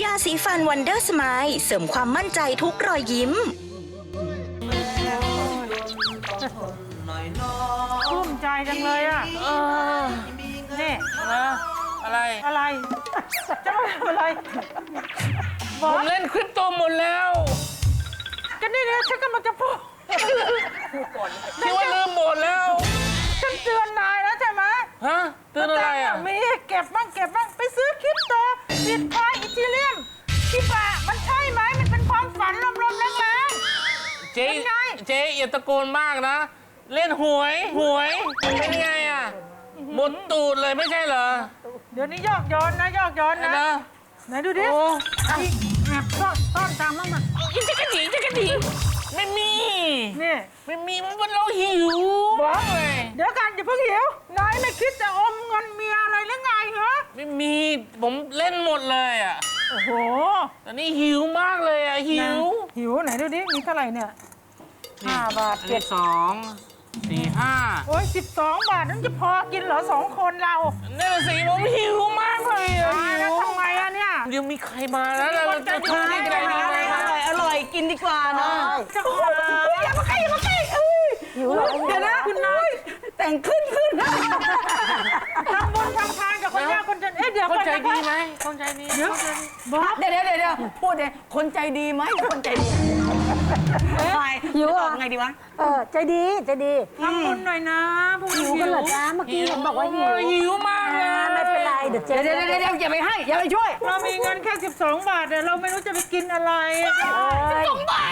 ยาสีฟันวันเดอร์สไมล์เสริมความมั่นใจทุกรอยยิ้มกลุ้มใจจังเลยอะเออนี่นะอะไร อะไร จะมาทำอะไรบผอมสเล่นคริปโตหมดแล้ว ก็นี่นะฉันกำลังจะพูดคิดว่าลืมหมดแล้ว ฉันเตือนนายแล้วใช่ไหม ฮะเตือนอะไรอะ มีเก็บบ้างเก็บบ้างไปซื้อคริปโตบิตคอยอีทีเรียมชิบะมันใช่ไหมมันเป็นความฝันลมๆแรงเจ๊เป็นไงเจ๊อย่าตะโกนมากนะ เล่นหวยหวยเป็นไงอะหมดตูดเลยไม่ใช่เหรอๆเดี๋ยวนี้ยอกย้อนนะยอกย้อนนะ นะ ไหนดูดิโอ้ คิดจะอมเงินเมียอะไรหรือไงเหรอไม่มีผมเล่นหมดเลยอะโอ้โหตอนนี้หิวมากเลยอะหิวหิวไหนดูดิมีเท่าไหร่เนี่ยห้าบาทเจ็ดสองสี่ห้าโอ้ยสิบสองบาทนั้นจะพอกินเหรอสองคนเรานี่นสิผมหิวมากเลยอะตายแล้วหิวทำไงอะเนี่ย เดี๋ยวมีใครมาแล้วเราจะช่วยกันได้ไหมอะไรอร่อยอร่อยกินดีกว่าเนาะจะขออย่ามาใกล้อย่ามาใกล้เอ้ยหิวเหรอเดี๋ยวนะคุณน้อย แต่งขึ้นขึ้นทำบุญทำทานกับคนยากคนจน เอ๊ะเดี๋ยวคนก่อนใจนะดีไหมคนใจดีเดี๋ยวบอสเดี๋ยวเดี๋ยวเดี๋ยวพูดเลยคนใจดีไหมคนใจดีไปหิวเหรอตอบไงดีวะ เออใจดีใจดีทำบุญหน่อยนะผู้หิวกันเหรอจ๊ะเมื่อกี้เห็นบอกว่าหิวหิวมากเลยอ่าไม่เป็นไรเดี๋ยวเจ๊เดี๋ยวเดี๋ยวเดี๋ยวอย่าไปให้อย่าไปช่วย เรามีเงินแค่ 12 บาทเนี่ยเราไม่รู้จะไปกินอะไรสองบาท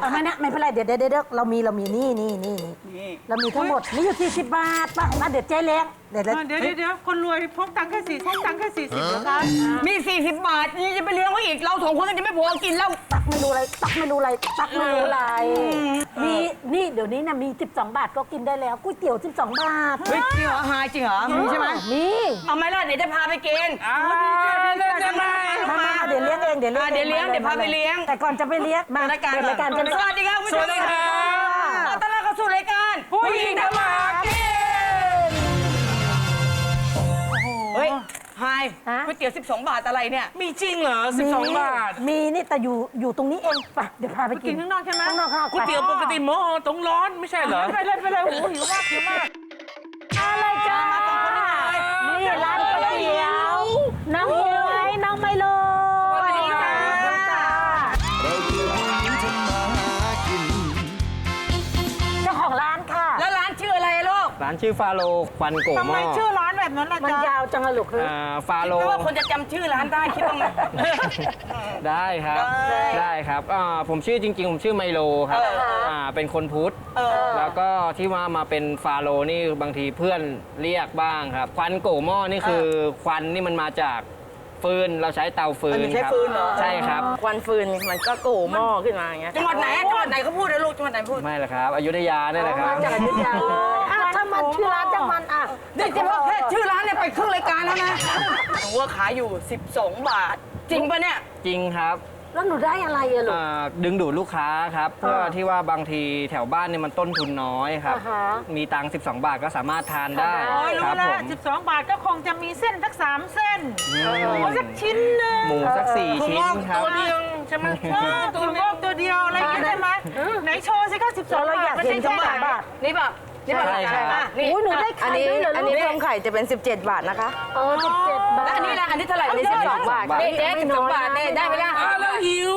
เอาไม่นะไม่เป็นไรเดี๋ยวเดี๋ยวเดี๋ยวเรามีเรามีนี่นี่นี่นี่เรามีทั้งหมดนี่อยู่ที่สิบบาทป่ะมาเดี๋ยวเจ๊เลี้ยงเดี๋ยวเดี๋ยวเดี๋ยวเดี๋ยวเดี๋ยวคนรวยพกตังค์แค่สี่พกตังค์แค่สี่สิบเหรอคะมี 40 บาท นี่จะไปเลี้ยงเขาอีก เราสองคนก็จะไม่พอกินแล้ว ตักไม่รู้อะไรตักไม่รู้อะไรตักไม่รู้อะไรมีนี่เดี๋ยวนี้นะมี 12 บาทก็กินได้แล้วก๋วยเตี๋ยว 12 บาทเฮ้ยจริงเหรอหายจริงเหรอมีใช่ไหมมีเอาไหมล่ะเดี๋ยวจะพาไปกิน อ่าเดี๋ยวจะมามามาเดี๋ยวเลี้ยงเองเดี๋ยวเลี้ยงอ่าเดี๋ยวเลี้ยงเดี๋ยวพาไปเลี้ยง แต่ก่อนจะไปเลี้ยงมารายการเปิดรายการกันสวัสดีครับคุณผู้ชมสวัสดีครับ ขอต้อนรับเข้าสู่รายการผู้หญิงทำมาหากินเฮ้ยไฮฮะ ก๋วยเตี๋ยว 12 บาทอะไรเนี่ย มีจริงเหรอ 12 บาทมีนี่แต่อยู่อยู่ตรงนี้เองไปเดี๋ยวพาไปไปกิกินนข้างนอกใช่ไหม ข้างนอกข้างนอกก๋วยเตี๋ยวปกติหม้อต้องร้อนไม่ใช่เหรอ ไปเลยไปเลยโอ้โหหิวมากหิวมากอะไรจ้านี่ร้านก๋วยเตี๋ยวน้อ ชื่อฟาโลควันโกทำหไมม้อชื่อร้านแบบนั้นล่ะมันจ๊ะ ยาวจังอะลูกคืออ่าฟาโลคิดว่าคนจะจำชื่อร้านได้คิดว่าไงได้ครับได้ได้ครับอ่าผมชื่อจริง ๆ ผมชื่อไมโลครับอ่าเป็นคนพุทธแล้วก็ที่ว่ามาเป็นฟาโลนี่บางทีเพื่อนเรียกบ้างครับ ควันโกหม้อนี่คือควันนี่มันมาจากฟืนเราใช้เตาฟืนมันใช้ครับฟืนเหรอ ใช่ครับควันฟืนมันก็โก่หม้อขึ้นมาอย่างเงี้ยจังหวัดไหนจังหวัดไหนเขาพูดนะลูกจังหวัดไหนพูด ไม่ละครับอยุธยาเนี่ยแหละครับจากอยุธยาอะถ้ามันชื่อร้านจังมันอะนี่จะว่าแค่ชื่อร้านเนี่ยไปครึ่งรายการแล้วนะหนูว่าขายอยู่ 12 บาท จริงปะเนี่ย จริงครับแล้วหนูได้อะไรอะลูก อ่าดึงดูดลูกค้าครับ เพื่อที่ว่าบางทีแถวบ้านเนี่ยมันต้นทุนน้อยครับ อ่าฮะ มีตังค์12 บาทก็สามารถทานได้โอ้ยครู้รับแล้ผวม12 บาทก็คงจะมีเส้นสักสามเส้นอืมหมูสักชิ้นหนึงหมูสักสี่ชิ้นครับตัวเดียวใช่ไหมเออถั่วงอกตัวเดียวอะไรอย่างเงี้ยได้ไหมไหนโชว์สิคะ12เราบาอยาทกมันเห็นใช่จังแค่หไหนวะบาท นี่ป่ะ นี่ป่ะใช่ครับอะนี่อุ้ยหนูได้อัขานยนี้ด้วยเหรออันลูนี้กรวมไข่จะเป็น 17 บาทนะคะเออสิบเจ็ดบาแล้วทอันนี้ล่ะอันนี้เท่าไหร่อันนี้12บาทนี่เจ๊12บาทเนี่ยได้ไหมล่ะอ่าแล้วหิว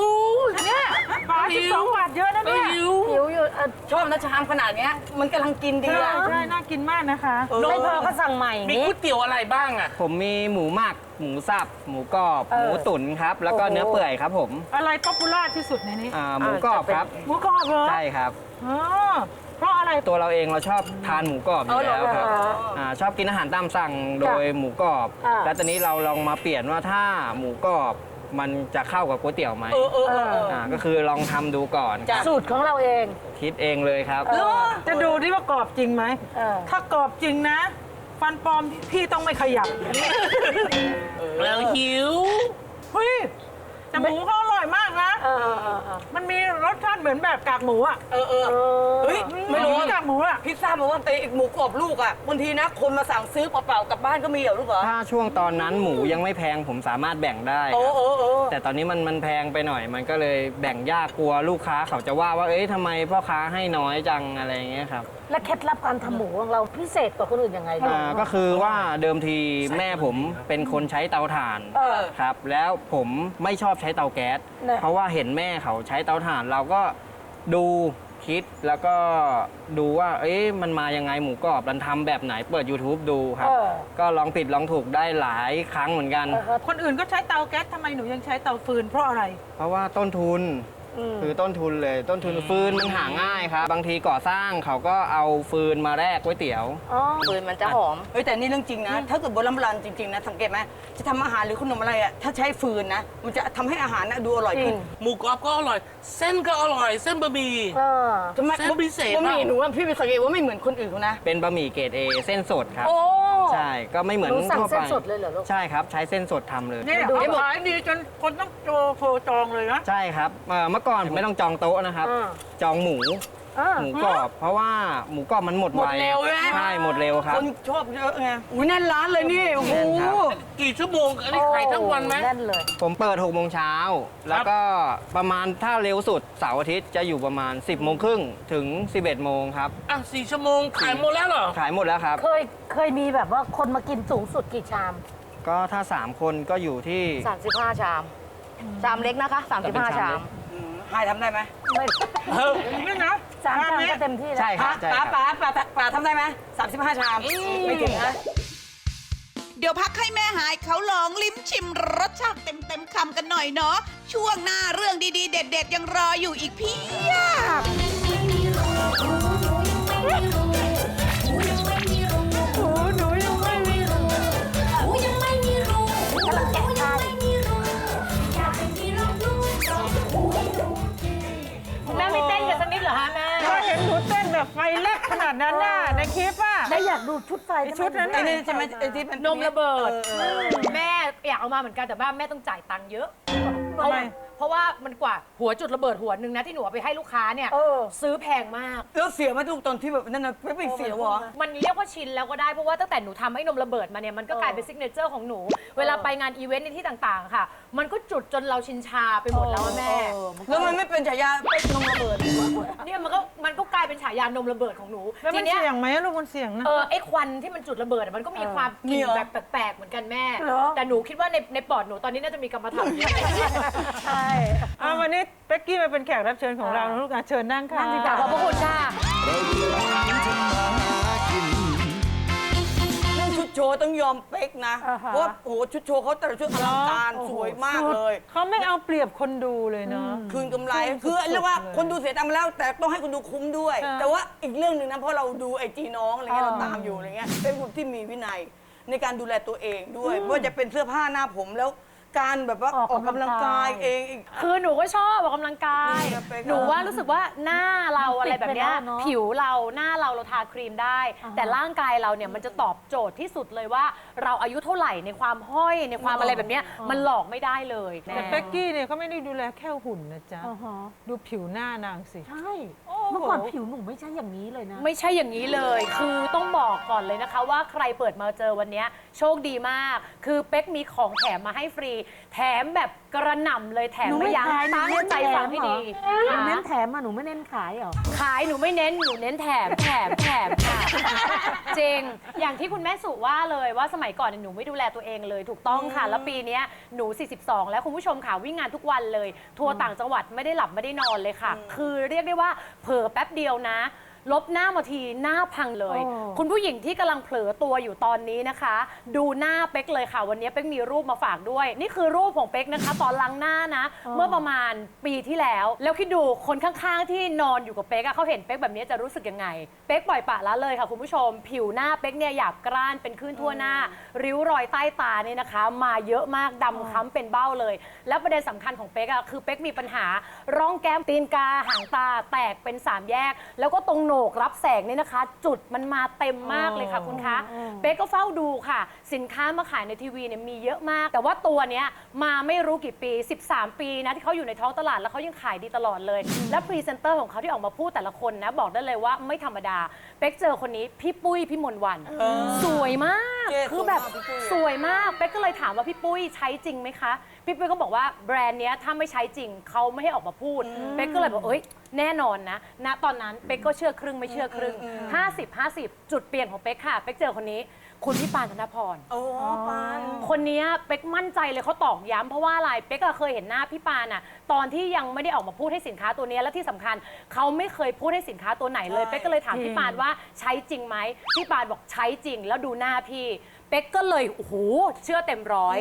บาท12บาทเยอะนะเอเนี่อยหิว หิวอยู่เออชอบนะชามขนาดเนี้ยมันกำลังกินดีใช่อะ ใช่น่ากินมากนะคะไม่พอก็สั่งใหม่มีนี้ก๋วยเตี๋ยวอะไรบ้างอะ ผมมีหมูหมัก หมูสับ หมูกรอบ หมูตุ๋นครับ แล้วก็เนื้อเปื่อยครับผมอะไรป๊อปปูล่าที่สุดในนี้อ่าหมูกรอบครับ หมูกรอบเหรอใช่ครับ อ๋อ เพราะอะไร ตัวเราเองเราชอบทานหมูกรอบอยู่แล้วครับอ่าชอบกินอาหารตามสั่งโดยหมูกรอบ อ่า แล้วตอนนี้เราลองมาเปลี่ยนว่าถ้าหมูกรอบมันจะเข้ากับก๋วยเตี๋ยวไหมเออเออเออเออ อ่าก็คือลองทำดูก่อนครับสูตรของเราเอง คิดเองเลยครับจะดูดิว่ากรอบจริงไหม เออ ถ้ากรอบจริงนะ ฟันปลอมพี่ต้องไม่ขยับแล้วหิว เฮ้ยแต่หมูเขาอร่อยมาก นะ เออเออเออมันมีรสสชาติเหมือนแบบกากหมูอะเออเออ เฮ้ย ไม่ไม่รู้รู้กากหมูอะ พิซซ่าบอกว่าไอ้หมูกรอบลูกอะบางทีนะคนมาสั่งซื้อเปล่าๆกลับบ้านก็มีเหรอลูกเหรอถ้าช่วงตอนนั้นหมูยังไม่แพงผมสามารถแบ่งได้โอ้ครับ โอ้โอ้แต่ตอนนี้มันมันแพงไปหน่อยมันก็เลยแบ่งยากกลัวลูกค้าเขาจะว่าว่าเอ้ยทำไมพ่อค้าให้น้อยจังอะไรอย่างเงี้ยครับและเคล็ดลับการทำหมูของเราพิเศษกว่าคนอื่นยังไงลูอ่าก็คือว่าเดิมทีแม่ผมเป็นคนใช้เตาถ่านเออ ครับ แล้วผมไม่ชอบใช้เตาแก๊สเนี่ยเพราะว่าเห็นแม่เขาใช้เตาถ่านเราก็ดูคิดแล้วก็ดูว่า เอ๊ะมันมายังไงหมูกรอบมันทำแบบไหนเปิด YouTube ดูครับ เออ ก็ลองผิดลองถูกได้หลายครั้งเหมือนกันเออคนอื่นก็ใช้เตาแก๊สทำไมหนูยังใช้เตาฟืนเพราะอะไร เพราะว่าต้นทุน คือต้นทุนเลยต้นทุนฟืนมันหาง่ายครับ บางทีก่อสร้างเขาก็เอาฟืนมาแลกก๋วยเตี๋ยว อ๋อปืนมันจะหอม เฮ้ยแต่นี่เรื่องจริงนะ ถ้าเกิดโบราณโบราณจริงๆนะสังเกตไหมจะทำอาหารหรือขนมอะไรอะถ้าใช้ฟืนนะ มันจะทำให้อาหารนะดูอร่อยขึ้นหมูกรอบก็อร่อย เส้นก็อร่อย เส้นบะหมี่ เออ ทำไมเส้นพิเศษบะหมี่เปล่า หนูว่าพี่ไปสังเกตว่าไม่เหมือนคนอื่นเขานะ เป็นบะหมี่เกรดเอเส้นสดครับ โอ้ ใช่ก็ไม่เหมือนหนูสั่งทั่วเส้ไปนสดเลยเหรอลูก ใช่ครับ ใช้เส้นสดทำเลย เนี่ยดูเขาขายดีจนคนต้องโจโทรจองเลยนะ ใช่ครับเอ่อเมื่อก่อนไม่ต้องจองโต๊ะนะครับ อ่า จองหมูอ่าหมูกรอบ เพราะว่าหมูกรอบมันหมดหมไวดเร็วใช่ไหม ใช่หมดเร็วครับ คนชอบเยอะไง อุ้ยแน่นร้านเลยนี่โอ้โห แน่นครับ กี่ชั่วโมง อันนี้ขายทั้งวันไหมแน่นเลย ผมเปิด6โมงเช้า แล้วก็ประมาณถ้าเร็วสุดเสาร์อาทิตย์จะอยู่ประมาณ 10โมงครึ่งถึง 11โมงครับ อะสี่ชั่วโมง ขายหมดแล้วเหรอ ขายหมดแล้วครับ เคยเคยมีแบบว่าคนมากินสูงสุดกี่ชาม ก็ถ้า 3 คนก็อยู่ที่ 35 ชาม ชามเล็กนะคะแต่เป็นชาม35 ชามเล็ก อืมหายทำได้ไหมไม่เออนี่นะสามชามนี้ก็เต็มที่แล้วใช่ครับใช่ป๋าครับป๋าป๋าป๋าป๋าทำได้ไหมสามสิบห้าชาม ไม่ถึงนะ เดี๋ยวพักให้แม่หายเขาลองลิ้มชิมรสชาติเต็มเต็มๆคำกันหน่อยเนาะ ช่วงหน้าเรื่องดีๆ เด็ด ๆ ยังรออยู่อีกเพียบ อะได้อยากดูชุดไฟไอ้ชุดนั้นไอ้น่ะนี่ใช่ไหมไอ้ที่เป็นนมระเบิด ออเออ แม่อยากเอามาเหมือนกันแต่ว่าแม่ต้องจ่ายตังค์เยอะ ทำไมเพ ราะว่ามันกว่าหัวจุดระเบิดหัวหนึ่งนะที่หนูเอาไปให้ลูกค้าเนี่ยเออ ซื้อแพงมาก แล้วเสียไหมทุกตอนที่แบบนั่นนะไม่ไปเสียวเหรอมันเรียกว่าชินแล้วก็ได้เพราะว่าตั้งแต่หนูทำให้นมระเบิดมาเนี่ยมันก็กลายเป็นซิกเนเจอร์ของหนู เวลาไปงานอีเวนต์ในที่ต่างๆ ค่ะ มันก็จุดจนเราชินชาไปหมดแล้วอะแม่ แล้วมันไม่เป็นฉายาเป็นนมระเบิดเนี่ยมันก็มันก็กลายเป็นฉายานมระเบิดของหนูแล้วทีมันเนี้ยเสี่ยงไหมลูกมันเสี่ยงนะ เออไอ้ควันที่มันจุดระเบิดอะมันก็มีความกมีลิ่นเหรอแบบแปลกๆเหมือนกันแม่ เหรอ แต่หนูคิดว่าในในปอดหนูตอนนี้น่าจะมีกรรมฐานเยอะ ใช่อะวันนี้เป๊กกี้มาเป็นแขกรับเชิญของเรานะลูกอะเชิญนั่งค่ะนั่งดีกว่าขอบพระคุณค่ะเราคือผู้หญิงทำมาหากินเรื่องชุดโชว์ต้องยอมเป๊กนะอ่าฮะเพราะว่าโอ้โหชุดโชว์เขาแต่ละชุดอลังการสวยมากเลย เขาไม่เอาเปรียบคนดูเลยเนาะ คืนกำไรคือเรียกว่าคนดูเสียตังค์มาแล้ว แต่ต้องให้คนดูคุ้มด้วยใช่แต่ว่าอีกเรื่องหนึ่งนะเพราะเราดูไอจีน้องอะไรเงี้ยอ๋อเราตามอยู่อะไรเงี้ยเป็นคนที่มีวินัยในการดูแลตัวเองด้วยไม่ว่าจะเป็นเสื้อผ้าหน้าผมแล้ว การแบบว่าออกออกกำลังกายเองอีก คือหนูก็ชอบออกกำลังกาย นี่นะเป๊กหนูว่ารู้สึกว่าหน้าเราอะไรแบบเนี้ยติดไปแล้วเนอะผิวเราหน้าเราเราทาครีมได้ อ่าฮะ แต่ร่างกายเราเนี่ยมันจะตอบโจทย์ที่สุดเลยว่า เราอายุเท่าไหร่ในความห้อยในความอะไรแบบเนี้ยมันหลอกไม่ได้เลยแต่เป๊กกี้เนี่ยเขาไม่ได้ดูแลแค่หุ่นนะจ๊ะอ่าฮะ ดูผิวหน้านางสิ ใช่ โอ้โหเมื่อก่อนผิวหนูไม่ใช่อย่างนี้เลยนะ ไม่ใช่อย่างนี้เลย คือต้องบอกก่อนเลยนะคะ ว่าใครเปิดมาเจอวันเนี้ยโชคดีมาก คือเป๊กมีของแถมมาให้ฟรี แถมแบบกระหน่ำเลยแถมหนูไม่ไม่ยั้งขายหนูตั้งเน้นใจแถฟังมให้เหรอดีหนูเน้นแถมอะหนูไม่เน้นขายเหรอ ขายหนูไม่เน้น หนูเน้นแถมแถมแถมค่ะจริง อย่างที่คุณแม่สุว่าเลยว่าสมัยก่อนเนี่ยหนูไม่ดูแลตัวเองเลย ถูกต้องค่ะ แล้วปีเนี้ยหนู 42 แล้วคุณผู้ชมค่ะวิ่งงานทุกวันเลย ทัวร์ต่างจังหวัดไม่ได้หลับไม่ได้นอนเลยค่ะ คือเรียกได้ว่าเผลอแป๊บเดียวนะ ลบหน้ามาทีหน้าพังเลย โอ้ คุณผู้หญิงที่กำลังเผลอตัวอยู่ตอนนี้นะคะ ดูหน้าเป๊กเลยค่ะ วันนี้เป๊กมีรูปมาฝากด้วย นี่คือรูปของเป๊กนะคะ ตอนล้างหน้านะ เมื่อประมาณปีที่แล้ว แล้วคิดดูคนข้างๆ ที่นอนอยู่กับเป๊กอะเขาเห็นเป๊กแบบนี้จะรู้สึกยังไง เป๊กปล่อยปละละเลยค่ะคุณผู้ชม ผิวหน้าเป๊กเนี่ยหยาบกร้านเป็นขึ้นทั่วหน้า ริ้วรอยใต้ตาเนี่ยนะคะ มาเยอะมากดำคล้ำเป็นเบ้าเลย แล้วประเด็นสำคัญของเป๊กอะคือเป๊กมีปัญหา ร่องแก้มตีนกาหางตาแตกเป็นสามแยก แล้วก็ตรงโหนกรับแสงเนี่ยนะคะ จุดมันมาเต็มมากเลยค่ะคุณคะเป๊กก็เฝ้าดูค่ะ สินค้ามาขายในทีวีเนี่ยมีเยอะมาก แต่ว่าตัวเนี้ยมาไม่รู้กี่ปี 13 ปีนะที่เขาอยู่ในท้องตลาดแล้วเขายังขายดีตลอดเลย และพรีเซนเตอร์ของเขาที่ออกมาพูดแต่ละคนนะ บอกได้เลยว่าไม่ธรรมดาเป๊กเจอคนนี้พี่ปุ้ยพี่มนต์วัน สวยมากเจ๊คือแบบสวยมากพี่ปุ้ย สวยมากเป๊กก็เลยถามว่าพี่ปุ้ยใช้จริงไหมคะพี่ปุ้ยก็บอกว่าแบรนด์เนี้ยถ้าไม่ใช้จริงเขาไม่ให้ออกมาพูดเป๊กก็เลยบอกเอ้ยแน่นอนนะณตอนนั้นเป๊กก็เชื่อครึ่งไม่เชื่อครึ่ง 50 50 จุดเปลี่ยนของเป๊กค่ะเป๊กเจอคนนี้ คุณพี่ปานธนพร โอ้ปาน คนเนี้ยเป๊กมั่นใจเลยเขาตอกย้ำเพราะว่าอะไรเป๊กอะเคยเห็นหน้าพี่ปานอะตอนที่ยังไม่ได้ออกมาพูดให้สินค้าตัวเนี้ยและที่สำคัญเขาไม่เคยพูดให้สินค้าตัวไหนเลยใช่ เป๊กก็เลยถามพี่ปานว่าใช้จริงไหมพี่ปานบอกใช้จริงแล้วดูหน้าพี่ เป๊กก็เลยโอ้โหเชื่อเต็มร้อย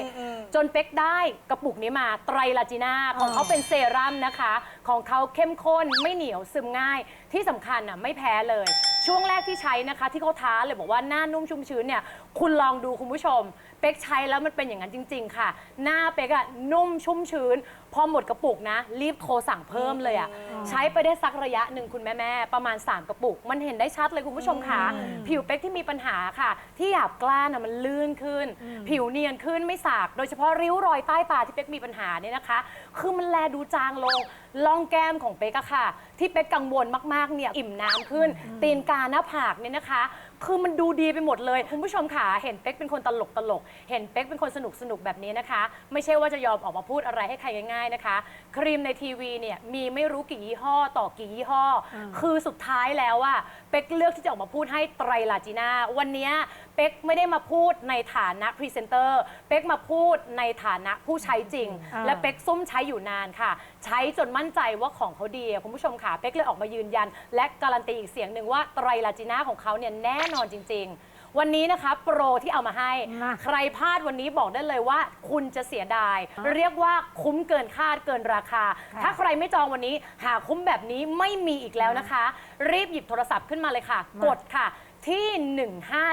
จนเป๊กได้กระปุกนี้มาไตรลาจิน่าของเขาเป็นเซรั่มนะคะ ของเขาเข้มข้นไม่เหนียวซึมง่าย ที่สำคัญอะไม่แพ้เลย ช่วงแรกที่ใช้นะคะ ที่เขาท้าเลยบอกว่าหน้านุ่มชุ่มชื้นเนี่ยคุณลองดูคุณผู้ชม เป๊กใช้แล้วมันเป็นอย่างนั้นจริง ๆ ค่ะ หน้าเป๊กอะนุ่มชุ่มชื้น พอหมดกระปุกนะ รีบโทรสั่งเพิ่มเลยอะใช้ไปได้สักระยะหนึ่งคุณแม่ๆประมาณ 3 กระปุก มันเห็นได้ชัดเลยคุณผู้ชมค่ะ ผิวเป๊กที่มีปัญหาค่ะ ที่หยาบกล้านอะมันลื่นขึ้น ผิวเนียนขึ้นไม่สากโดยเฉพาะริ้วรอยใต้ตาที่เป๊กมีปัญหาเนี่ยนะคะ คือมันแลดูจางลงล่องแก้มของเป๊กอะค่ะ ที่เป๊กกังวลมากๆเนี่ยอิ่มน้ำขึ้น ตีนกาหน้าผากเนี่ยนะคะ คือมันดูดีไปหมดเลย คุณผู้ชมค่ะเห็นเป๊กเป็นคนตลกตลกเห็นเป๊กเป็นคนสนุกสนุกแบบนี้นะคะ ไม่ใช่ว่าจะยอมออกมาพูดอะไรให้ใครง่ายๆนะคะ ครีมในทีวีเนี่ยมีไม่รู้กี่ยี่ห้อต่อกี่ยี่ห้ออคือสุดท้ายแล้วอะเป๊กเลือกที่จะออกมาพูดให้ไตรลาจีน่าวันเนี้ยเป๊กไม่ได้มาพูดในฐานะพรีเซนเตอร์ เป๊กมาพูดในฐานะผู้ใช้จริง และเป๊กซุ่มใช้อยู่นานค่ะ ใช้จนมั่นใจว่าของเขาดีอะคุณผู้ชมค่ะ เป๊กเลยออกมายืนยัน และการันตีอีกเสียงหนึ่งว่าไตรลาจีน่าของเขาเนี่ยแน่นอนจริง ๆ วันนี้นะคะโปรที่เอามาให้ มาใครพลาดวันนี้บอกได้เลยว่า คุณจะเสียดาย เรียกว่าคุ้มเกินคาดเกินราคา ถ้าใครไม่จองวันนี้หาคุ้มแบบนี้ไม่มีอีกแล้วนะคะ รีบหยิบโทรศัพท์ขึ้นมาเลยค่ะกดค่ะ ที่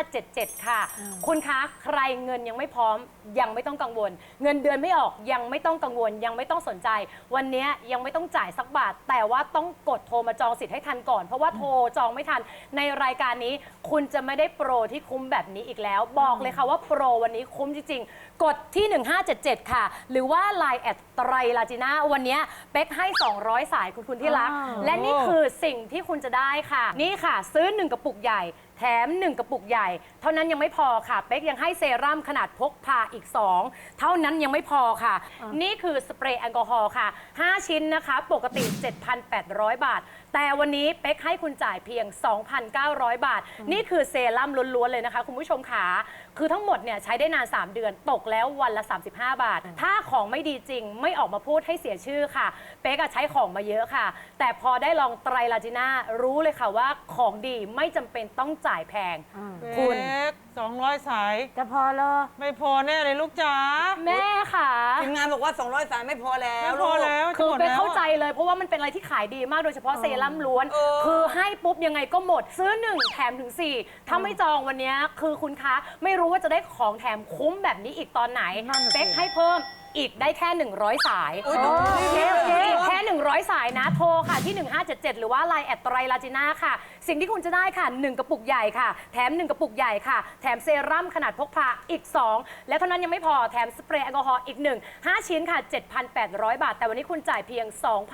1577 ค่ะ คุณคะ ใครเงินยังไม่พร้อม ยังไม่ต้องกังวล เงินเดือนไม่ออกยังไม่ต้องกังวล ยังไม่ต้องสนใจ วันนี้ยังไม่ต้องจ่ายสักบาท แต่ว่าต้องกดโทรมาจองสิทธิ์ให้ทันก่อน เพราะว่าโทรจองไม่ทันในรายการนี้ คุณจะไม่ได้โปรที่คุ้มแบบนี้อีกแล้ว บอกเลยค่ะว่าโปรวันนี้คุ้มจริงๆ กดที่ 1577 ค่ะ หรือว่า Line แอดไตรลาจิน่าวันนี้เป๊กให้ 200 สายคุณคุณที่รัก และนี่คือสิ่งที่คุณจะได้ค่ะ นี่ค่ะ ซื้อ 1 กระปุกใหญ่ แถม 1 กระปุกใหญ่ เท่านั้นยังไม่พอค่ะ เป๊กยังให้เซรั่มขนาดพกพาอีก2 เท่านั้นยังไม่พอค่ะ นี่คือสเปรย์แอลกอฮอล์ค่ะ 5 ชิ้นนะคะ ปกติ 7,800 บาทแต่วันนี้เป๊กให้คุณจ่ายเพียง 2,900 บาท นี่คือเซรั่มล้วนๆเลยนะคะ คุณผู้ชมขาคือทั้งหมดเนี่ยใช้ได้นาน 3 เดือนตกแล้ววันละ 35 บาท ถ้าของไม่ดีจริงไม่ออกมาพูดให้เสียชื่อค่ะ เป๊กอะใช้ของมาเยอะค่ะ แต่พอได้ลองไตรลาจิน่ารู้เลยค่ะว่าของดีไม่จำเป็นต้องจ่ายแพง คุณ สองร้อยสาย จะพอเหรอ ไม่พอแน่เลยลูกจ๋าแม่ค่ะ ทีมงานบอกว่า 200 สายไม่พอแล้วไม่พอแล้วจะคือหมดเป๊กแล้วเข้าใจอะเลยเพราะว่ามันเป็นอะไรที่ขายดีมากโดยเฉพาะเซรั่มล้วน เออ คือให้ปุ๊บยังไงก็หมด ซื้อ 1 แถมถึง 4 ถ้าไม่จองวันเนี้ยคือคุณคะ ไม่รู้ว่าจะได้ของแถมคุ้มแบบนี้อีกตอนไหนนั่นน่ะสิ เป๊กให้เพิ่ม อีกได้แค่ 100 สายโอ้ยดูโอเคโอเคอีกแค่ 100 สายนะ โทรค่ะที่ 1577 หรือว่า Line แอดไตรลาจิน่าค่ะ สิ่งที่คุณจะได้ค่ะ 1 กระปุกใหญ่ค่ะ แถม 1 กระปุกใหญ่ค่ะ แถมเซรั่มขนาดพกพาอีก 2 และเท่านั้นยังไม่พอแถมสเปรย์แอลกอฮอล์อีก 1 5 ชิ้นค่ะ 7,800 บาท แต่วันนี้คุณจ่ายเพียง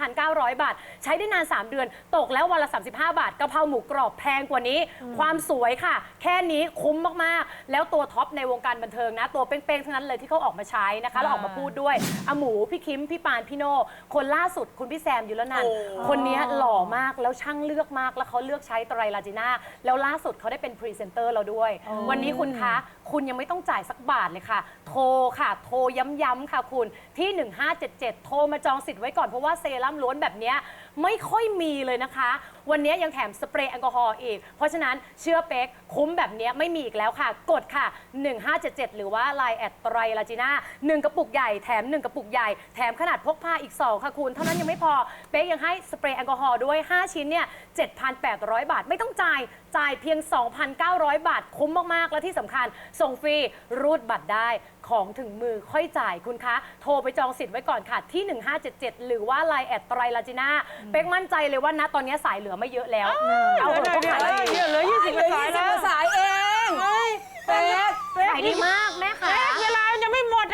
2,900 บาท ใช้ได้นาน 3 เดือน ตกแล้ววันละ 35 บาทกะเพราหมูกรอบแพงกว่านี้ ความสวยค่ะ แค่นี้คุ้มมากๆ แล้วตัวท็อปในวงการบันเทิงนะ ตัวเป้งๆทั้งนั้นเลยที่เขาออกมาใช้นะคะแล้วออกมาพูดด้วยอาหมูพี่คิมพี่ปานพี่โน่คนล่าสุดคุณพี่แซมอยู่แล้วนันท์คนเนี้ยหล่อมากแล้วช่างเลือกมากแล้วเขาเลือกใช้ไตรลาจิน่าแล้วล่าสุดเขาได้เป็นพรีเซนเตอร์เราด้วย วันนี้คุณคะ คุณยังไม่ต้องจ่ายสักบาทเลยค่ะ โทรค่ะ โทรย้ำๆค่ะคุณที่ 1577 โทรมาจองสิทธิ์ไว้ก่อน เพราะว่าเซรั่มล้วนแบบเนี้ยไม่ค่อยมีเลยนะคะ วันนี้ยังแถมสเปรย์แอลกอฮอล์อีก เพราะฉะนั้นเชื่อเป๊กคุ้มแบบเนี้ยไม่มีอีกแล้วค่ะ กดค่ะ 1577 หรือว่า Line แอดไตรลาจิน่า1กระปุกใหญ่แถม 1 กระปุกใหญ่แถมขนาดพกพาอีก 2 ค่ะคุณ เท่านั้นยังไม่พอเป๊กยังให้สเปรย์แอลกอฮอล์ด้วย 5 ชิ้นเนี่ย7,800 บาทไม่ต้องจ่าย จ่ายเพียง 2,900 บาท คุ้มมากๆ และที่สำคัญ ส่งฟรีรูดบัตรได้ของถึงมือค่อยจ่ายคุณคะ โทรไปจองสิทธิ์ไว้ก่อนค่ะ ที่ 1577 หรือว่า Line แอดไตรลาจิน่าเป๊กมั่นใจเลยว่าณตอนนี้สายเหลือไม่เยอะแล้ว เอาเถอะพวกขายดีเหลือยี่สิบกว่าสายแล้วสายเองเป๊กขายดีมากแม่ค่ะเวลายังไม่หมด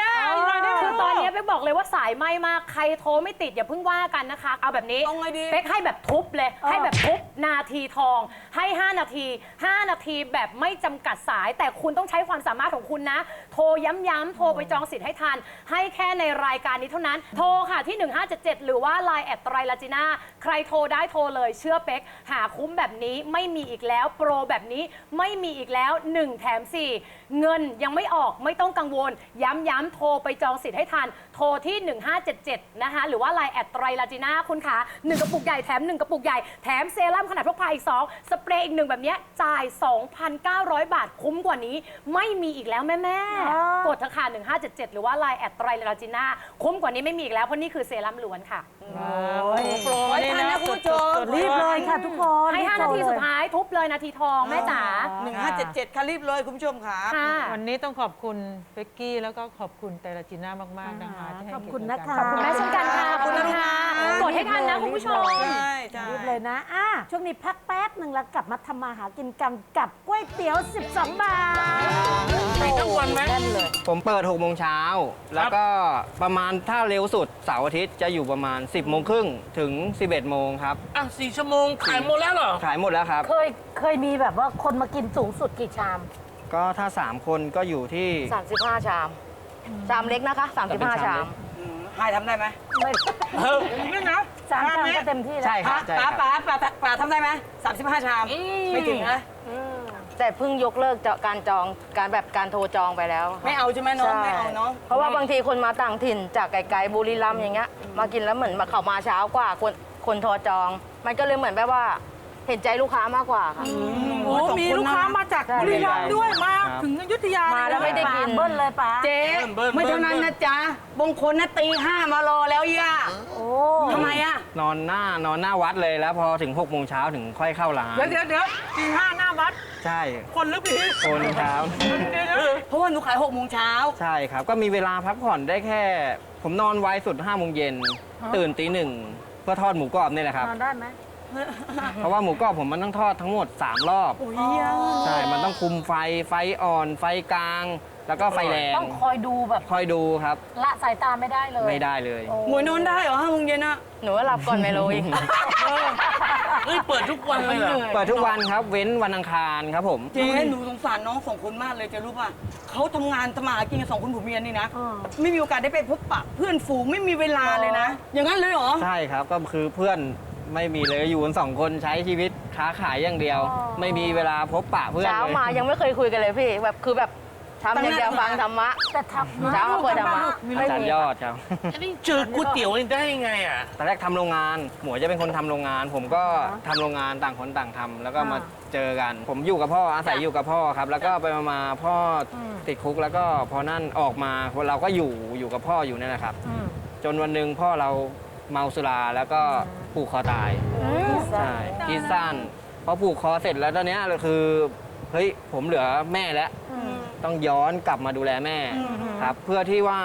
ตอนนี้เป๊กบอกเลยว่าสายไหม้มากใครโทรไม่ติดอย่าเพิ่งว่ากันนะคะ เอาแบบนี้เอาไงดี เป๊กให้แบบทุบเลย ให้แบบทุบนาทีทอง ให้ 5 นาที 5 นาทีแบบไม่จำกัดสาย แต่คุณต้องใช้ความสามารถของคุณนะ โทรย้ำๆโทรไปจองสิทธิ์ให้ทัน ให้แค่ในรายการนี้เท่านั้น โทรค่ะที่ 1577 หรือว่า Line แอดไตรลาจิน่าใครโทรได้โทรเลยเชื่อเป๊กหาคุ้มแบบนี้ไม่มีอีกแล้ว โปรแบบนี้ไม่มีอีกแล้ว 1 แถม 4 เงินยังไม่ออกไม่ต้องกังวล ย้ำๆโทรไปจองสิทธิ์ให้ทัน โทรที่ 1577 นะคะ หรือว่า Line แอดไตรลาจิน่าคุณคะ1กระปุกใหญ่แถม 1 กระปุกใหญ่ แถมเซรั่มขนาดพกพาอีก 2 สเปรย์อีกหนึ่งแบบเนี้ยจ่าย 2,900 บาทคุ้มกว่านี้ ไม่มีอีกแล้วแม่ๆกดเถอะค่ะ1577 หรือว่า Line แอดไตรลาจิน่าคุ้มกว่านี้ไม่มีอีกแล้วเพราะนี่คือเซรั่มล้วนค่ะ โปรนี่นะคุณผู้ชมรีบเลยค่ะทุกคนให้5นาทีสุดท้ายทุบเลยนาทีทองแม่จ๋า หนึ่งห้าเจ็ดเจ็ดค่ะรีบเลยคุณผู้ชมค่ะ ค่ะ วันนี้ต้องขอบคุณเฟกกี้แล้วก็ขอบคุณไตรจีน่ามากๆนะคะที่ให้ขอบเกียรติคุณรายนะการคะ ขอบคุณแม่เช่นกันค่ะขอบคุณค่ะกดให้ทันนะคุณผู้ชม ใช่ใช่รีบเลยนะอะช่วงนี้พักแป๊บหนึ่งแล้วกลับมาทำมาหากินกันกับก๋วยเตี๋ยว 12 บาทไปทั้งวันไหมแน่นเลยผมเปิด6โมงเช้า แล้วก็ประมาณถ้าเร็วสุดเสาร์อาทิตย์จะอยู่ประมาณ 10โมงครึ่งถึง 11โมงครับ อะสี่ชั่วโมงขายหมดแล้วเหรอ ขายหมดแล้วครับ เคยเคยมีแบบว่าคนมากินสูงสุดกี่ชาม ก็ถ้า 3 คนก็อยู่ที่ 35 ชาม ชามเล็กนะคะ 35 ชามหายทำได้ไหมไม่เฮ้ยนี่นะสามชามก็เต็มที่แล้ว ใช่ครับใช่คป๋ารับป๋าป๋าป๋าทำได้ไหมสามสิบห้าชาม ไม่ถึงนะ แต่เพิ่งยกเลิกการจองการแบบการโทรจองไปแล้วไม่เอาใช่ไหมน้องไม่เอาเนาะเพราะว่าบางทีคนมาต่างถิ่นจากไกลๆบุรีรัมย์อย่างเงี้ยมากินแล้วเหมือนมาเขามาเช้ากว่าคนคนโทรจอง มันก็เลยเหมือนแบบว่า เห็นใจลูกค้ามากกว่าค่ะ โอ้มีลูกค้ามาจากบุรีรัมย์ด้วยมาครับถึงอยุธยามาแล้วไม่ได้กินเบิ้ลเลยป๋าเจ๊ไม่เท่านั้นนะจ๊ะบางคนนะตีห้ามารอแล้วย่าโอ้ทำไมอะนอนหน้านอนหน้าวัดเลยแล้วพอถึง6โมงเช้าถึงค่อยเข้าร้านเดี๋ยวเดี๋ยวเดี๋ยวตีห้าหน้าวัด ใช่คนหรือผีคนครับเดี๋ยวเดี๋ยวเพราะว่าหนูขายหกโมงเช้าใช่ครับ ก็มีเวลาพักผ่อนได้แค่ ผมนอนไวสุด5โมงเย็นตื่นตีหนึ่งเพื่อทอดหมูกรอบนี่แหละครับ นอนได้ไหม เพราะว่าหมูกรอบผมมันต้องทอดทั้งหมด 3 รอบใช่ มันต้องคุมไฟ ไฟอ่อน ไฟกลาง แล้วก็ไฟแรง ต้องคอยดูแบบคอยดูครับ ละสายตาไม่ได้เลยไม่ได้เลย หมวยนอนได้เหรอห้าโมงเย็นอะหนูว่าหลับก่อนไมโลอีกเฮ้ยเปิดทุกวันเลยเหรอเปิดทุกวันครับ เว้นวันอังคารครับผม เจ๊หนูสงสารน้องสองคนมากเลยเจะรู้ป่ะเขาทำงานทำมาหากินกันสองคนผัวเมียนี่นะอ่าไม่มีโอกาสได้ไปพบปะเพื่อนฝูงไม่มีเวลาเลยนะ อย่างนั้นเลยเหรอ ใช่ครับ ก็คือเพื่อน ไม่มีเลยอยู่กันสองคนใช้ชีวิตค้าขายอย่างเดียวไม่มีเวลาพบปะเพื่อนเช้าเลยมายังไม่เคยคุยกันเลยพี่แบบคือแบบทำอย่างเดียวฟังธรรมะ แต่ทับเช้ามาเปิดธรรมะอาจารย์ยอดครับ อันนี้เจอก๋วยเตี๋ยวนี่ได้ยังไงอะ ตอนแรกทำโรงงาน หมวยจะเป็นคนทำโรงงาน ผมก็ทำโรงงานต่างคนต่างทำแล้วก็มาเจอกัน ผมอยู่กับพ่ออาศัยอยู่กับพ่อครับ แล้วก็ไปมาๆพ่ออติดคุกแล้วก็พอนั่นออกมาเราก็อยู่อยู่กับพ่ออยู่นั่นแหละครับ จนวันหนึ่งพ่อเรา เมาสุราแล้วก็ผูกคอตายใช่คิดสั้นพอผูกคอเสร็จแล้วตอนเนี้ยเราคือเฮ้ยผมเหลือแม่แล้ว ต้องย้อนกลับมาดูแลแม่ครับ เพื่อที่ว่า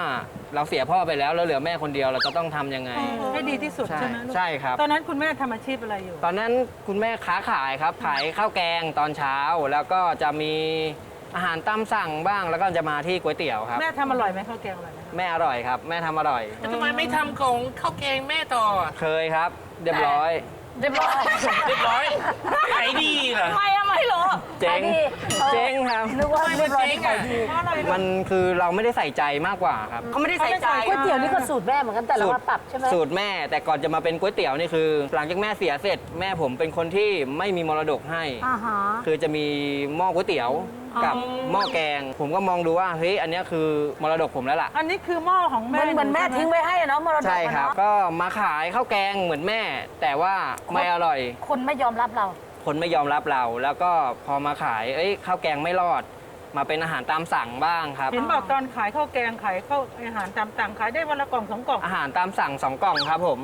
เราเสียพ่อไปแล้วเราเหลือแม่คนเดียวเราจะต้องทำยังไง ให้ดีที่สุดใช่ใช่ไหมลูกใช่ครับ ตอนนั้นคุณแม่ทำอาชีพอะไรอยู่ ตอนนั้นคุณแม่ค้าขายครับขายข้าวแกงตอนเช้า แล้วก็จะมีอาหารตามสั่งบ้างแล้วก็จะมาที่ก๋วยเตี๋ยวครับ แม่ทำอร่อยไหมข้าวแกงอร่อยไหม แม่อร่อยครับ แม่ทำอร่อยทำไมไม่ทำของข้าวแกงแม่ต่ออะเคยครับ เรียบร้อย เรียบร้อย เรียบร้อยขายดีเหรอ ไม่อะ ไม่หรอเจ๊งขายดีเออเจ๊งครับนึกว่าเรียบร้อยเจ๊งขาอะยดีมันคือเราไม่ได้ใส่ใจมากกว่าครับเขาไม่ได้ใส่ใจก๋วยเตี๋ยวนี่ก็สูตรแม่เหมือนกันแต่เรามาปรับใช่ไหมสูตรแม่แต่ก่อนจะมาเป็นก๋วยเตี๋ยวนี่คือ หลังจากแม่เสียเสร็จ แม่ผมเป็นคนที่ไม่มีมรดกให้อ่าฮะคือจะมีหม้อก๋วยเตี๋ยวกับหม้อแกง ผมก็มองดูว่าเฮ้ยอันเนี้ยคือมรดกผมแล้วล่ะ อันนี้คือหม้อของเหแม่มือนเหมือนแม่ใช่ไหทิ้งไว้ให้อะเนาะมรดกใช่อะครับเนาะก็มาขายข้าวแกงเหมือนแม่ แต่ว่าไม่อร่อย คนไม่ยอมรับเรา คนไม่ยอมรับเรา แล้วก็พอมาขาย เอ้ยข้าวแกงไม่รอด มาเป็นอาหารตามสั่งบ้างครับ เห็นบอกตอนขายข้าวแกงขายข้าวอาหารตามต่างขายได้วันละกล่องสองกล่องอาหารตามสั่งสองกล่องครับผม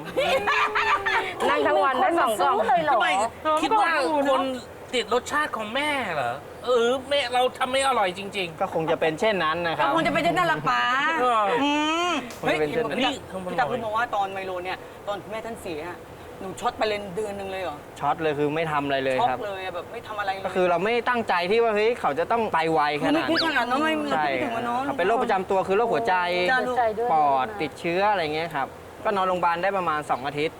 นั่งทั้งวันได้สองกล่องซื้เลยเหรอ ทำไมคิดว่าคนติดรสชาติของแม่เหรอเออแม่เราทำไม่อร่อยจริงก็คงจะเป็นเช่นนั้นนะครับ คงจะเป็นเช่นนั้นละป๋าเออ อืม คงจะเป็นเช่นนั้นพี่นี่พี่ตักรู้มาว่าตอนไมโลเนี่ยตอนแม่ท่านเสียอะ หนูช็อตไปเลยเดือนหนึ่งเลยเหรอช็อตเลยคือไม่ทำอะไรเลยช็อครัตบเลยอะแบบไม่ทำอะไรเลยก็คือเราไม่ตั้งใจที่ว่าเฮ้ยเขาจะต้องไปไวขคือนาไม่ดคิดขนี้นาดนั้นไม่เราใช่คิดถึงมันเนาะครับเป็นโรคประจำตัวคือโรคหัวใจจ้ะลูกใจด้วยปอดติดเชื้ออะไรเงี้ยครับก็นอนโรงพยาบาลได้ประมาณ 2 อาทิตย์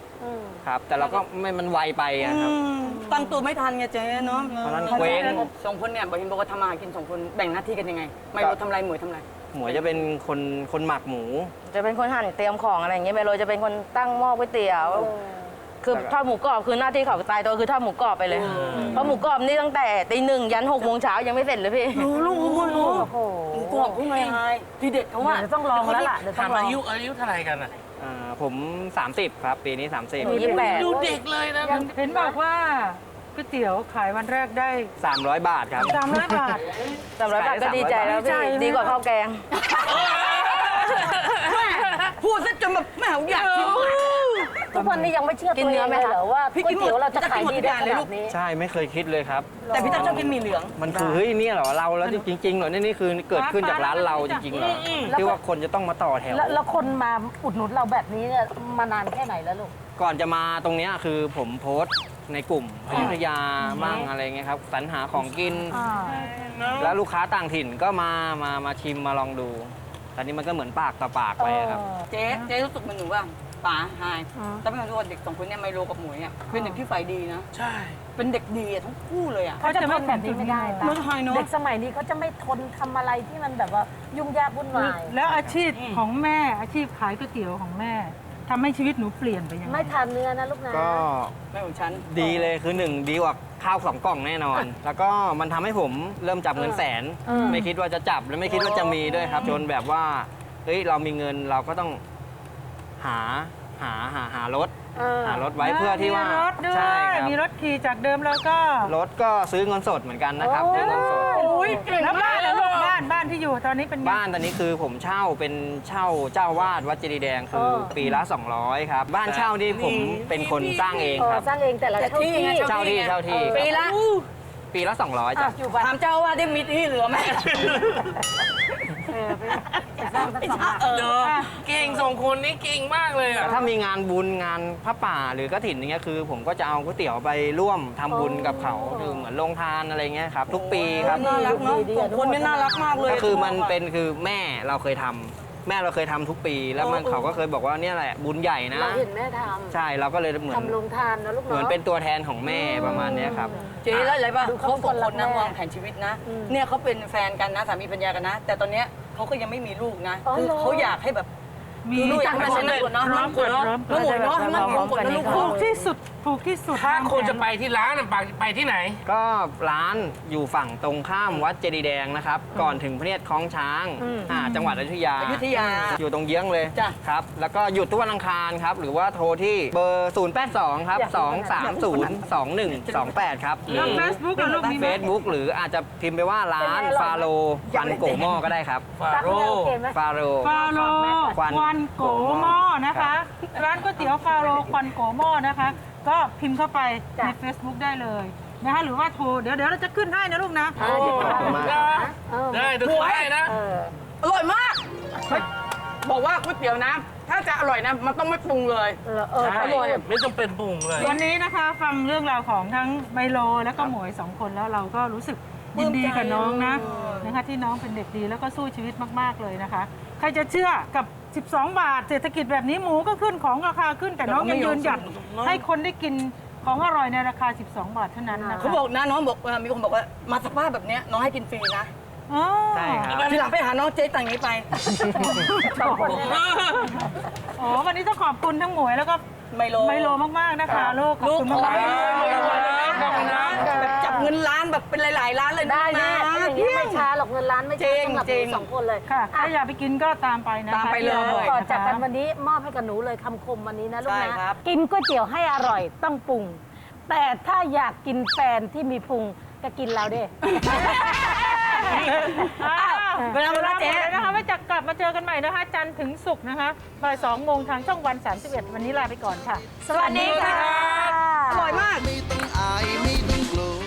ครับ แต่เราก็ไม่มันไวไปอะครับ อืมตั้งตัวไม่ทันไงเจ๊เนาะตอนนั้นเคว้งสองคนเนี่ยบอกเห็นบอกว่าทำมาหากินสองคนแบ่งหน้าที่กันยังไง ไมโลทำไรหมวยทำไร หมวยจะเป็นคนคนหมักหมู จะเป็นคนหั่นเตรียมของอะไรอย่างเงี้ยเมโลจะเป็นคนตั้งหม้อก๋วยเตี๋ยว คือแล้วก็ทอดหมูกรอบคือหน้าที่เขาตายตัวคือทอดหมูกรอบไปเลย เพราะหมูกรอบนี่ตั้งแต่ตีหนึ่งยันหกโมงเช้ายังไม่เสร็จเลยพี่ รู้ลูกรู้รู้หมูกรอบขึ้นมาไงทีเด็ดเขาว่าเดี๋ยวต้องลองแล้วล่ะเดี๋ยวๆต้องทำลออางยุอายุเท่าไหร่กันอะอ่าผม 30 ครับ ปีนี้ 30หนูยี่สิบแปดดูเด็กเลยนะเห็นบอกว่าก๋วยเตี๋ยวขายวันแรกได้300 บาทครับ สามร้อยบาท สามร้อยบาทก็ดีใจแล้วดีใจพี่นะดีกว่าข้าวแกง พูดซะจนแบบแม่อยากกิน ทุกวันนี้ยังไม่เชื่อกิตัวนเนื้เอองไหมเลยคะเหรอว่าพี่ก๋วยกินหมดเตี๋ยวเราจะขายพี่ดีกินหมดได้ทุกอย่างเลยขนาลูดกนี้ ใช่ไม่เคยคิดเลยครับ แต่พี่ตั๊กชอบกินหมี่เหลือง มันคือเฮ้ยเนี่ยเหรอเราแล้วจริงๆเหรอนี่นี่คือเกิดขึ้นจากร้านเราจริงๆเหรอที่ว่าคนจะต้องมาต่อแถว แล้วแล้วคนมาอุดหนุนเราแบบนี้เนี่ยมานานแค่ไหนแล้วลูก ก่อนจะมาตรงเนี้ยคือผมโพสต์ในกลุ่มอยุธยามั่งอะไรเงี้ยครับสรรหาของกิน แล้วลูกค้าต่างถิ่นก็มามามาชิมมาลองดู ตอนนี้มันก็เหมือนปากต่อปากไปอะครับ เจ๊เจ๊รู้สึกเหมันหนูว่าป๋าหายแต่ไม่รู้ว่าเด็กสองคนเนี่ยไมโลกับหมวยเนี่ยเป็นเด็กที่ใฝ่ดีนะ ใช่ เป็นเด็กดีอะทั้งคู่เลยอะเขาจะทนแบบนี้ไม่ได้ปะไม่ใช่เนอะ เด็กสมัยนี้เขาจะไม่ทนทำอะไรที่มันแบบว่ายุ่งยากวุ่นวาย แล้วอาชีพของแม่อาชีพขายก๋วยเตี๋ยวของแม่ ทำให้ชีวิตหนูเปลี่ยนไปยังไงไม่ทานเนื้อนะลูกนะ ก็แม่ของฉันดีเลยคือหนึ่งดีกว่าข้าวสองกล่องแน่นอน แล้วก็มันทำให้ผมเริ่มจับเงินแสนไม่คิดว่าจะจับและไม่คิดว่าจะมีด้วยครับจนแบบว่าเฮ้ยเรามีเงินเราก็ต้องหาหาหาหารถหารถไว้เพื่อที่ว่ามีรถด้วยใช่ครับมีรถขี่จากเดิมแล้วก็รถก็ซื้อเงินสดเหมือนกันนะครับซื้อเงินสด อุ้ยแล้วบ้านแล้วลูกบ้านบ้านที่อยู่ตอนนี้เป็นไง บ้านตอนนี้คือผมเช่าเป็นเช่าเจ้าวาดวัดเจดีย์แดงคือปีละ 200 ครับ บ้านเช่านี่ผมเป็นคนสร้างเองเอคอรับ สร้างเองแต่ละแต่เช่าที่ที่ไง เช่าที่เช่าที่ปีละ ปีละ 200จ้ะอยู่บ้านถามเจ้าว่าได้มีที่เหลือไหม เออไปสร้างทั้งสองหลังเด้อเก่งสองคนนี้เก่งมากเลยอะ ถ้ามีงานบุญงานพระป่าหรือกระถินอย่างเงี้ยคือ ผมก็จะเอาก๋วยเตี๋ยวไปร่วมทำบุญกับเขาคือเหมือนลงทานอะไรเงี้ยครับทุกปีครับ น่ารักเนาะสองคนเนี่ยน่ารักมากเลย ก็คือมันเป็นคือแม่เราเคยทำแม่เราเคยทำทุกปี แล้วมันเขาก็เคยบอกว่าเนี่ยแหละบุญใหญ่นะ เราเห็นแม่ทใช่เราก็เลยเหมืำอนทำลงทานนะลูกเหมือนเนาะ เป็นตัวแทนของแม่ประมาณเนี้ยครับ เจ๊แล้วอะไรป่ะดูเขาเขาสองคนนะคนละแม่ วางแผนชีวิตนะ เนี่ยเขาเป็นแฟนกันนะสามีปัญญากันนะ แต่ตอนเนี้ย เขาก็ยังไม่มีลูกนะอ๋อคือเหรอเขาอยากให้แบบมีคือลูกอยากให้มันสำเร็จเนาะพร้อมกันเนาะพร้อมกันแล้วหมวยเนาะให้มันพร้อมกันนะลูกถูกที่สุด ถูกที่สุดถ้าคนจะไปที่ร้านน่ะไปไปที่ไหน ก็ร้านอยู่ฝั่งตรงข้ามวัดเจดีย์แดงนะครับ ก่อนถึงพระเนียดคลองช้างอ่าจังหวัดอยุธยาอยุธยาอยู่ตรงเยื้องเลยจ้ะครับ แล้วก็หยุดทุกวันอังคารครับ หรือว่าโทรที่เบอร์ 082 ครับ 230 2128 ครับหรืแล้วอเฟซบุ๊กอะลูกมีไหมเฟซบุ๊กหรืออาจจะพิมพ์ไปว่าร้านฟาโลควันโกหม้อก็ได้ครับฟาโร่โอเคไหมฟาโลฟาโลควันควันโกหม้อนะคะ ร้านก๋วยเตี๋ยวฟาโลควันโกหม้อนะคะ ก็พิมพ์เข้าไปใน Facebook ได้เลยนะคะหรือว่าโทรเดี๋ยวเดี๋ยวเราจะขึ้นให้นะลูกนะอ่าเดี๋ยวขอบคุณมากเออได้ดูได้นะ เออ อร่อยมากเฮ้ยบอกว่าก๋วยเตี๋ยวนะถ้าจะอร่อยนะมันต้องไม่ปรุงเลย เออเออใช่อร่อย ไม่ต้องเป็นปรุงเลย วันนี้นะคะฟังเรื่องราวของทั้งไมโลและก็หมวยสองคนแล้วเราก็รู้สึกยินดีกับน้องนะนะคะที่น้องเป็นเด็กดีแล้วก็สู้ชีวิตมาก ๆ เลยนะคะ ใครจะเชื่อกับ 12 บาท เศรษฐกิจแบบนี้หมูก็ขึ้นของราคาขึ้นแต่น้องยังยืนหยัดให้คนได้กินของอร่อยในราคา 12 บาทเท่านั้นนะคะเขาบอกนะน้องบอกเออมีคนบอกว่ามาสภาพแบบเนี้ยน้องให้กินฟรีนะอ๋อใช่ครับ ทีหลังไปหาน้องเจ๊ต่างนี้ไปสองคนเนี่ยนะอ๋อวันนี้ต้องขอบคุณทั้งหมวยแล้วก็ไมโล ไมโลมากๆนะคะลูกขอบลูกคุณขอมากให้ๆขอบคุณนะแบบจับ เงินล้านแบบเป็นหลายๆล้านเลยนะได้แน่ถ้าอย่างนี้ไม่ช้าหรอกเงินล้านไม่จริช้างสำหรับหจรินูงสองคนเลยค่ะใครอยากไปกินก็ตามไปนะคะตามไปเลยที่ราบก่อนจากกันนะคะวันนี้มอบให้กับหนูเลยคำคมวันนี้นะลูกใช่นะ ครับ กินก๋วยเตี๋ยวให้อร่อยต้องปรุง แต่ถ้าอยากกินแฟนที่มีพุงก็กินเราเด้ อ้าวเวลาเวลาเจ๊หมดแนะคะไว้จะกลับมาเจอกันใหม่นะคะ จันทร์ถึงศุกร์นะคะบ่ายสองโมงทางช่องวัน 31 วันนี้ลาไปก่อนค่ะ สวัสดีค่ะ อร่อยมาก ไม่ต้องอายไม่ต้องกลัว